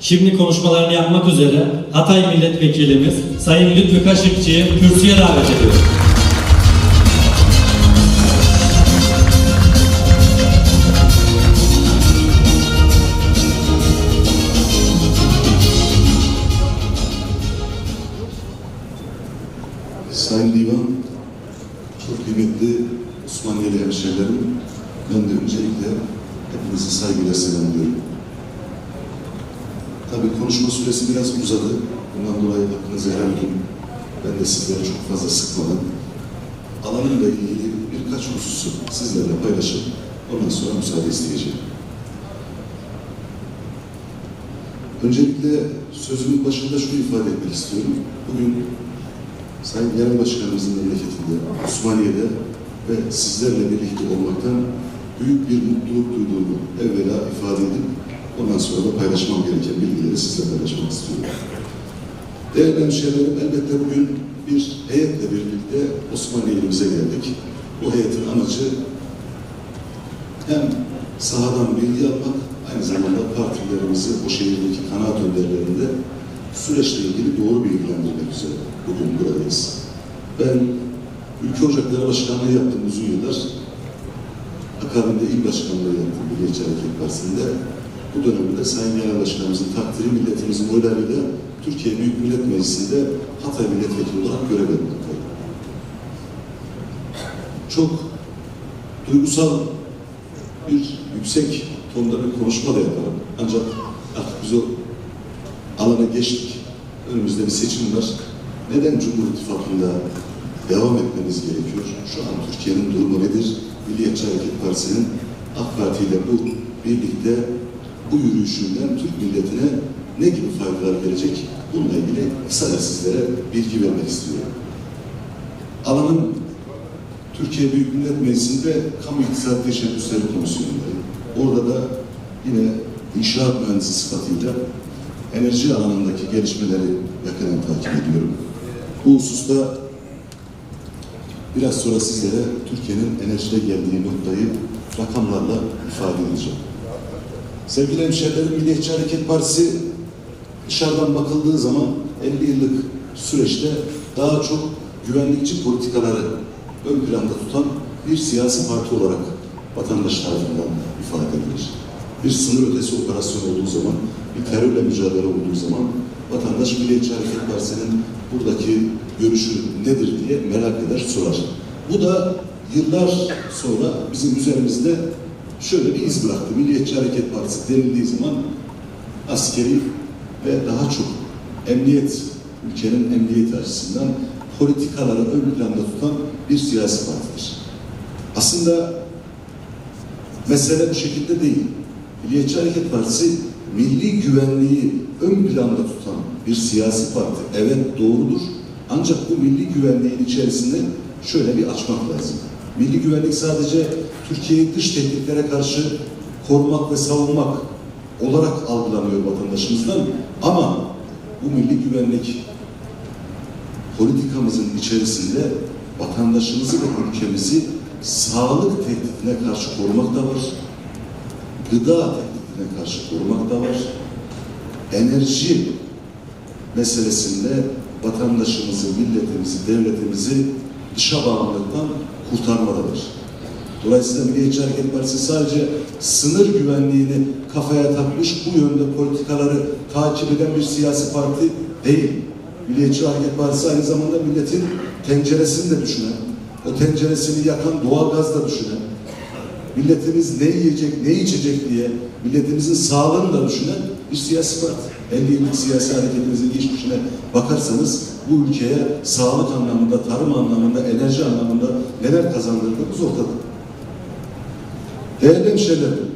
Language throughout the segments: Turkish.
Şimdi konuşmalarını yapmak üzere Hatay Milletvekilimiz Sayın Lütfü Kaşıkçı'yı kürsüye davet ediyoruz. Sayın Divan, çok kıymetli Osmaniyeli hemşehrilerim, ben de öncelikle hepinizi saygıyla selamlıyorum. Tabii konuşma süresi biraz uzadı. Bundan dolayı hakkınızı helal edin. Ben de sizlere çok fazla sıkmadan alanımla ilgili birkaç hususu sizlerle paylaşıp ondan sonra müsaade isteyeceğim. Öncelikle sözümün başında şunu ifade etmek istiyorum. Bugün Sayın Genel Başkanımızın memleketinde, Osmaniye'de ve sizlerle birlikte olmaktan büyük bir mutluluk duyduğumu evvela ifade edip ondan sonra da paylaşmam gereken bilgileri sizle paylaşmak istiyorum. Değerli hemşehrilerim, elbette bugün bir heyetle birlikte Osmaniye ilimize geldik. Bu heyetin amacı hem sahadan bilgi almak, aynı zamanda partilerimizi, o şehirdeki kanaat önderlerinde süreçle ilgili doğru bilgilendirmek üzere bugün buradayız. Ben Ülke Ocakları Başkanlığı yaptım uzun yıllar. Akabinde il başkanlığı yaptım Milliyetçi Hareket Partisi'nde. Bu dönemde Sayın Genel Başkanımızın takdiri milletimizin oylarıyla Türkiye Büyük Millet Meclisi'nde Hatay Milletvekili olarak görev yapmaktayım. Çok duygusal bir yüksek tonda bir konuşma da yaparım. Ancak artık biz o alana geçtik. Önümüzde bir seçim var. Neden Cumhur İttifakı'nda devam etmemiz gerekiyor? Şu an Türkiye'nin durumu nedir? Milliyetçi Hareket Partisi'nin AK Parti ile bu birlikte bu yürüyüşünden Türk milletine ne gibi faydalar gelecek? Bununla ilgili kısaca sizlere bilgi vermek istiyorum. Alanın Türkiye Büyük Millet Meclisi'nde Kamu İktisadi Teşebbüsleri Komisyonu'ndayım. Orada da yine inşaat mühendisi sıfatıyla enerji alanındaki gelişmeleri yakından takip ediyorum. Bu hususta biraz sonra sizlere Türkiye'nin enerjide geldiği noktayı rakamlarla ifade edeceğim. Sevgili hemşehrilerim, Milliyetçi Hareket Partisi dışarıdan bakıldığı zaman 50 yıllık süreçte daha çok güvenlikçi politikaları ön planda tutan bir siyasi parti olarak vatandaş tarafından ifade edilir. Bir sınır ötesi operasyon olduğu zaman, bir terörle mücadele olduğu zaman vatandaş Milliyetçi Hareket Partisi'nin buradaki görüşü nedir diye merak eder, sorar. Bu da yıllar sonra bizim üzerimizde şöyle bir iz bıraktı. Milliyetçi Hareket Partisi denildiği zaman askeri ve daha çok emniyet, ülkenin emniyeti açısından politikaları ön planda tutan bir siyasi partidir. Aslında mesele bu şekilde değil. Milliyetçi Hareket Partisi milli güvenliği ön planda tutan bir siyasi parti. Evet doğrudur. Ancak bu milli güvenliğin içerisinde şöyle bir açmak lazım. Milli güvenlik sadece Türkiye'yi dış tehditlere karşı korumak ve savunmak olarak algılanıyor vatandaşımızdan. Ama bu milli güvenlik politikamızın içerisinde vatandaşımızı ve ülkemizi sağlık tehditine karşı korumak da var. Gıda tehditine karşı korumak da var. Enerji meselesinde vatandaşımızı, milletimizi, devletimizi dışa bağımlılıktan kurtarma da var. Dolayısıyla Milliyetçi Hareket Partisi sadece sınır güvenliğini kafaya takmış bu yönde politikaları takip eden bir siyasi parti değil. Milliyetçi Hareket Partisi aynı zamanda milletin tenceresini de düşünen, o tenceresini yakan doğalgaz da düşünen, milletimiz ne yiyecek, ne içecek diye milletimizin sağlığını da düşünen bir siyasi parti. 50 yıllık siyasi hareketimizin geçmişine bakarsanız bu ülkeye sağlık anlamında, tarım anlamında, enerji anlamında neler kazandırdığımız ortada. Değerli hemşehrilerim,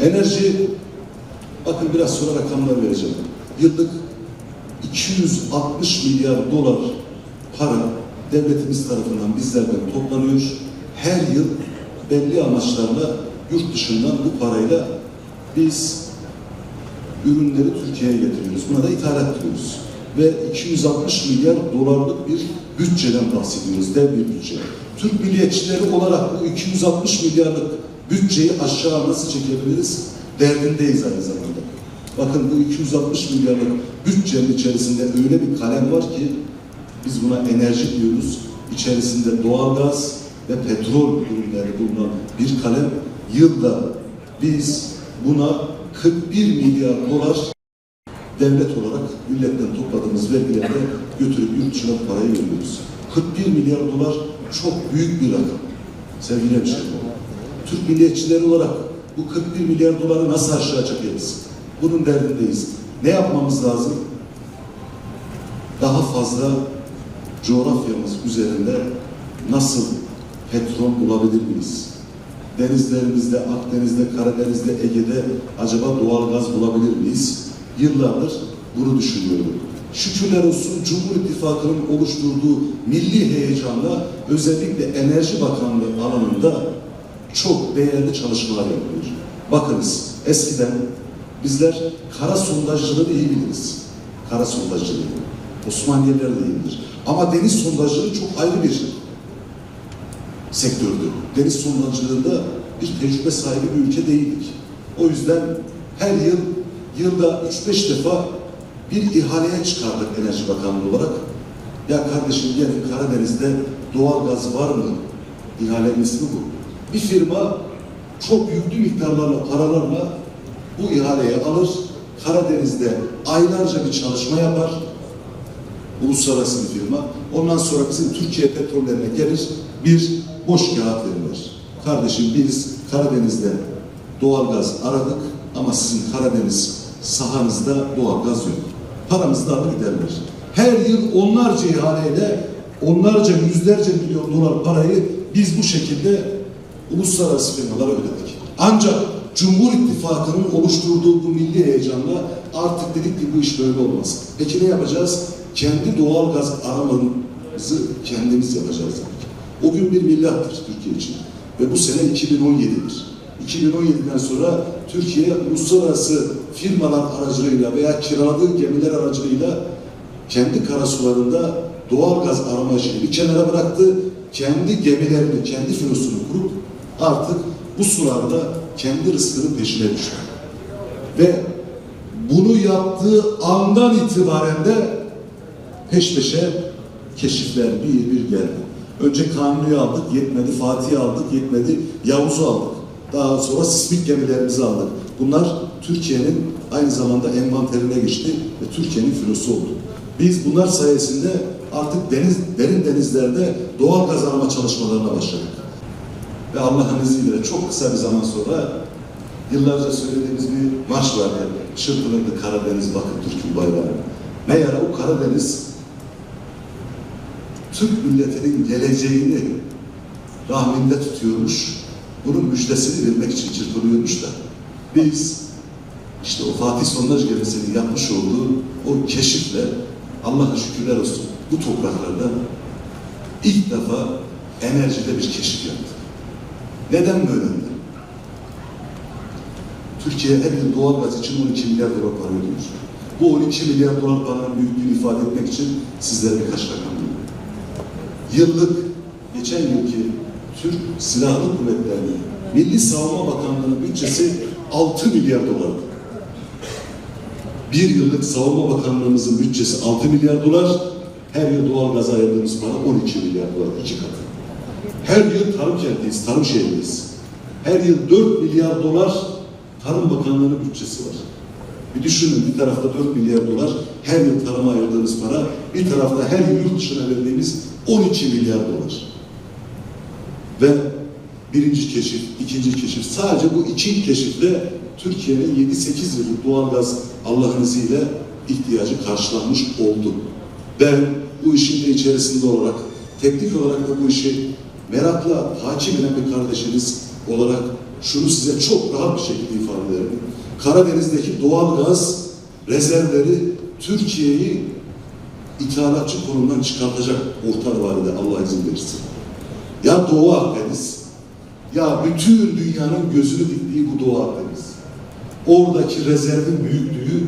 enerji, bakın biraz sonra rakamlar vereceğim. Yıllık 260 milyar dolar para devletimiz tarafından bizlerden toplanıyor. Her yıl belli amaçlarla yurt dışından bu parayla biz ürünleri Türkiye'ye getiriyoruz. Buna da ithalat diyoruz. Ve 260 milyar dolarlık bir bütçeden bahsediyoruz, dev bir bütçe. Türk milliyetçileri olarak bu 260 milyarlık bütçeyi aşağı nasıl çekebiliriz? derdindeyiz aynı zamanda. Bakın bu 260 milyarlık bütçenin içerisinde öyle bir kalem var ki biz buna enerji diyoruz. İçerisinde doğalgaz ve petrol ürünleri bulunan bir kalem. Yılda biz buna 41 milyar dolar devlet olarak milletten topladığımız vergilerle götürüp yurt dışına parayı veriyoruz. 41 milyar dolar çok büyük bir rakam. Sevgili hemşehrilerim. Türk milliyetçileri olarak bu 41 milyar doları nasıl aşağı çekeriz? Bunun derdindeyiz. Ne yapmamız lazım? Daha fazla coğrafyamız üzerinde nasıl petrol bulabilir miyiz? Denizlerimizde, Akdeniz'de, Karadeniz'de, Ege'de acaba doğal gaz bulabilir miyiz? Yıllardır bunu düşünüyorum. Şükürler olsun Cumhur İttifakı'nın oluşturduğu milli heyecanla özellikle Enerji Bakanlığı alanında çok değerli çalışmalar yapılıyor. Bakınız eskiden bizler kara sondajcılığı iyi biliriz. Kara sondajcılığı. Osmaniyeler de iyi. Ama deniz sondajcılığı çok ayrı bir sektördü. Deniz sondajcılığında bir tecrübe sahibi bir ülke değildik. O yüzden her yıl yılda 3-5 defa bir ihaleye çıkardık Enerji Bakanlığı olarak. Ya kardeşim gelin Karadeniz'de doğal gaz var mı? İhalenin ismi bu. Bir firma çok yüklü miktarlarla paralarla bu ihaleyi alır. Karadeniz'de aylarca bir çalışma yapar. Uluslararası bir firma. Ondan sonra bizim Türkiye petrollerine gelir bir boş kağıt verirler. Kardeşim biz Karadeniz'de doğal gaz aradık ama sizin Karadeniz sahanızda doğal gaz yok. Paramızı da giderler. Her yıl onlarca ihaleyle onlarca yüzlerce milyon dolar parayı biz bu şekilde uluslararası firmalara ödedik. Ancak Cumhur İttifakı'nın oluşturduğu bu milli heyecanla artık dedik ki bu iş böyle olmaz. Peki ne yapacağız? Kendi doğal gaz aramamızı kendimiz yapacağız. O gün bir millattır Türkiye için. Ve bu sene 2017'dir. 2017'den sonra Türkiye uluslararası firmalar aracılığıyla veya kiraladığı gemiler aracılığıyla kendi karasularında doğal gaz arama işini bir kenara bıraktı. Kendi gemilerini, kendi filosunu kurup artık bu sularda kendi rızkının peşine düştü. Ve bunu yaptığı andan itibaren de peş peşe keşifler bir bir geldi. Önce Kanuni'yi aldık, yetmedi. Fatih'i aldık, yetmedi. Yavuz'u aldık. Daha sonra sismik gemilerimizi aldık. Bunlar Türkiye'nin aynı zamanda envanterine geçti ve Türkiye'nin filosu oldu. Biz bunlar sayesinde artık deniz, derin denizlerde doğal gaz arama çalışmalarına başladık. Ve Allah'ın izniyle çok kısa bir zaman sonra yıllarca söylediğimiz bir marş vardı. Çırpınırdı Karadeniz bakın Türk'ün bayrağı. Meğer o Karadeniz Türk milletinin geleceğini rahminde tutuyormuş. Bunun müjdesini vermek için çırpınıyormuş da. Biz işte o Fatih Sondaj gemisinin yapmış olduğu o keşifle Allah'a şükürler olsun bu topraklarda ilk defa enerjide bir keşif yaptık. Neden böyle? Türkiye her yıl doğalgaz için 12 milyar dolar para ödüyor. Bu 12 milyar dolar paranın büyüklüğünü ifade etmek için sizlere birkaç rakam veriyorum. Yıllık, geçen yılki Türk Silahlı Kuvvetleri'nin Milli Savunma Bakanlığı'nın bütçesi 6 milyar dolardı. Bir yıllık Savunma Bakanlığımızın bütçesi 6 milyar dolar, her yıl doğalgaza ayırdığımız para 12 milyar dolar, iki katı. Her yıl tarım kentiyiz, tarım şehriyiz. Her yıl 4 milyar dolar Tarım Bakanlığı'nın bütçesi var. Bir düşünün bir tarafta 4 milyar dolar her yıl tarıma ayırdığımız para, bir tarafta her yıl yurt dışına verdiğimiz 12 milyar dolar. Ve birinci keşif, ikinci keşif, sadece bu iki keşifle Türkiye'nin 7-8 yıllık doğalgaz Allah'ın izniyle ihtiyacı karşılanmış oldu. Ben bu işin de içerisinde olarak, teknik olarak da bu işi merakla takip eden bir kardeşiniz olarak şunu size çok rahat bir şekilde ifade ederim. Karadeniz'deki doğal gaz rezervleri Türkiye'yi ithalatçı konumdan çıkartacak orta vadede Allah izin verirse. Ya Doğu Akdeniz ya bütün dünyanın gözünü diktiği bu Doğu Akdeniz. Oradaki rezervin büyüklüğü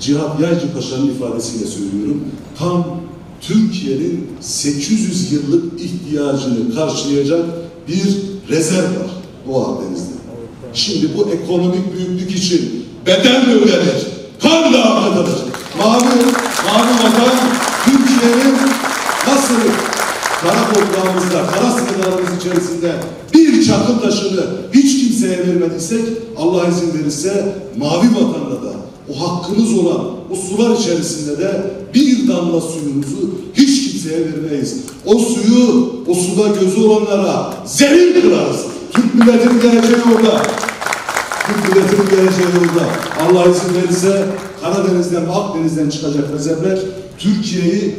Cihat Yaycı Paşa'nın ifadesiyle söylüyorum. Tam Türkiye'nin 800 yıllık ihtiyacını karşılayacak bir rezerv var Doğu Akdeniz'de. Şimdi bu ekonomik büyüklük için bedel mi ödenir? Kan da akıtılır. Mavi, mavi vatan Türkiye'nin nasıl kara toprağımızda, kara sınırlarımız içerisinde bir çakıl taşını hiç kimseye vermediysek Allah izin verirse mavi vatanda da o hakkımız olan o sular içerisinde de bir damla suyumuzu hiç kimseye vermeyiz. O suyu, o suda gözü olanlara zehir kılarız. Türk milletinin geleceği orada. Türk milletinin geleceği yolda. Allah izin verirse Karadeniz'den ve Akdeniz'den çıkacak rezervler Türkiye'yi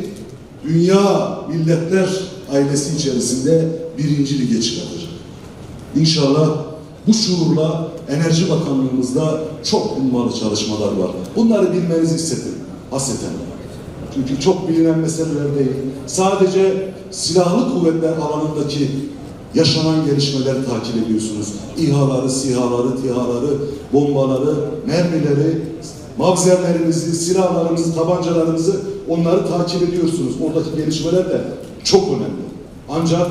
dünya milletler ailesi içerisinde birinci lige çıkartacak. İnşallah bu şuurla Enerji Bakanlığımızda çok ummalı çalışmalar var. Bunları bilmenizi istedim. Hasreten. Çünkü çok bilinen meseleler değil. Sadece silahlı kuvvetler alanındaki yaşanan gelişmeleri takip ediyorsunuz. İHA'ları, SİHA'ları, TİHA'ları, bombaları, mermileri, mavzerlerimizi, silahlarımızı, tabancalarımızı onları takip ediyorsunuz. Oradaki gelişmeler de çok önemli. Ancak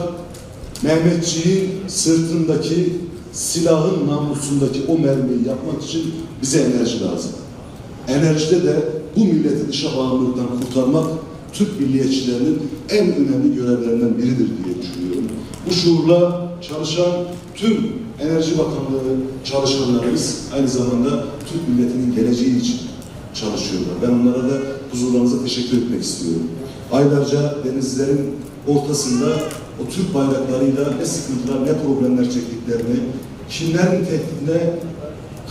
Mehmetçiğin sırtındaki silahın namlusundaki o mermiyi yapmak için bize enerji lazım. Enerjide de bu milleti dışa bağımlılıktan kurtarmak Türk milliyetçilerinin en önemli görevlerinden biridir diye düşünüyorum. Bu şuurla çalışan tüm Enerji Bakanlığı çalışanlarımız aynı zamanda Türk milletinin geleceği için çalışıyorlar. Ben onlara da huzurlarınıza teşekkür etmek istiyorum. Aylarca denizlerin ortasında o Türk bayraklarıyla ne sıkıntılar ne problemler çektiklerini, kimlerin tehdidine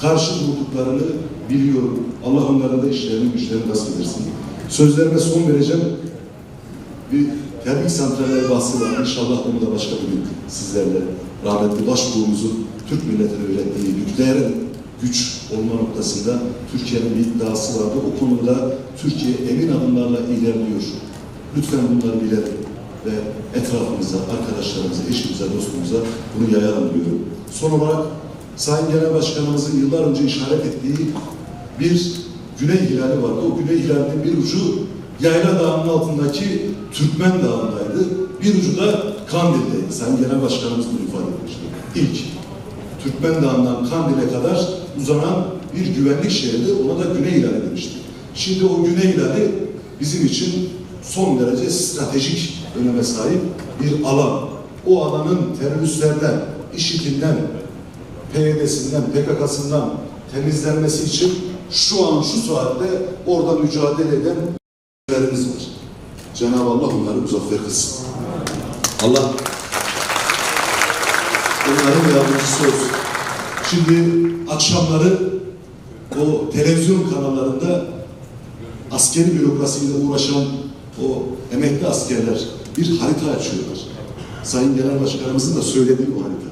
karşı durduklarını biliyorum. Allah onlara da işlerini güçlerini nasip edersin. Sözlerime son vereceğim. Bir termik santraller bahsi var. İnşallah onu da başka bir gün sizlerle rahmetli başbuğumuzun Türk milletine ürettiği nükleer güç olma noktasında Türkiye'nin bir iddiası vardı. O konuda Türkiye emin adımlarla ilerliyor. Lütfen bunları bilelim ve etrafımıza, arkadaşlarımıza, eşimize, dostumuza bunu yayalım diyorum. Son olarak Sayın Genel Başkanımızın yıllar önce işaret ettiği bir güney hilali vardı. O güney hilalinin bir ucu Yayla Dağı'nın altındaki Türkmen Dağı'ndaydı. Bir ucu da Kandil'deydi. Sayın Genel Başkanımız bunu ifade etmişti. İlk Türkmen Dağı'ndan Kandil'e kadar uzanan bir güvenlik şeridi ona da Güney Hilali demişti. Şimdi o Güney Hilali bizim için son derece stratejik öneme sahip bir alan. O alanın teröristlerden, IŞİD'inden, PYD'sinden, PKK'sından temizlenmesi için şu an şu saatte orada mücadele eden lerimiz var. Cenab-ı Allah onları muzaffer kılsın. Allah onların yardımcısı olsun. Şimdi akşamları o televizyon kanallarında askeri bürokrasiyle uğraşan o emekli askerler bir harita açıyorlar. Sayın Genel Başkanımızın da söylediği o harita.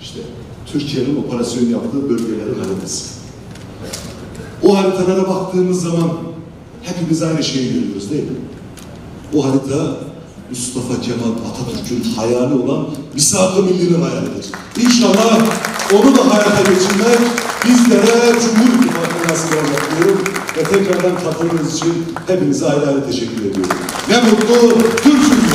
İşte Türkiye'nin operasyon yaptığı bölgelerin haritası. O haritalara baktığımız zaman hepimiz aynı şeyi görüyoruz değil mi? O harita Mustafa Kemal Atatürk'ün hayali olan misak-ı millinin hayalidir. İnşallah onu da hayata geçirmek bizlere Cumhur İttifakı nasip. Ve tekrardan katıldığınız için hepinize ayrı ayrı teşekkür ediyorum. Ne mutlu Türk'sünüz.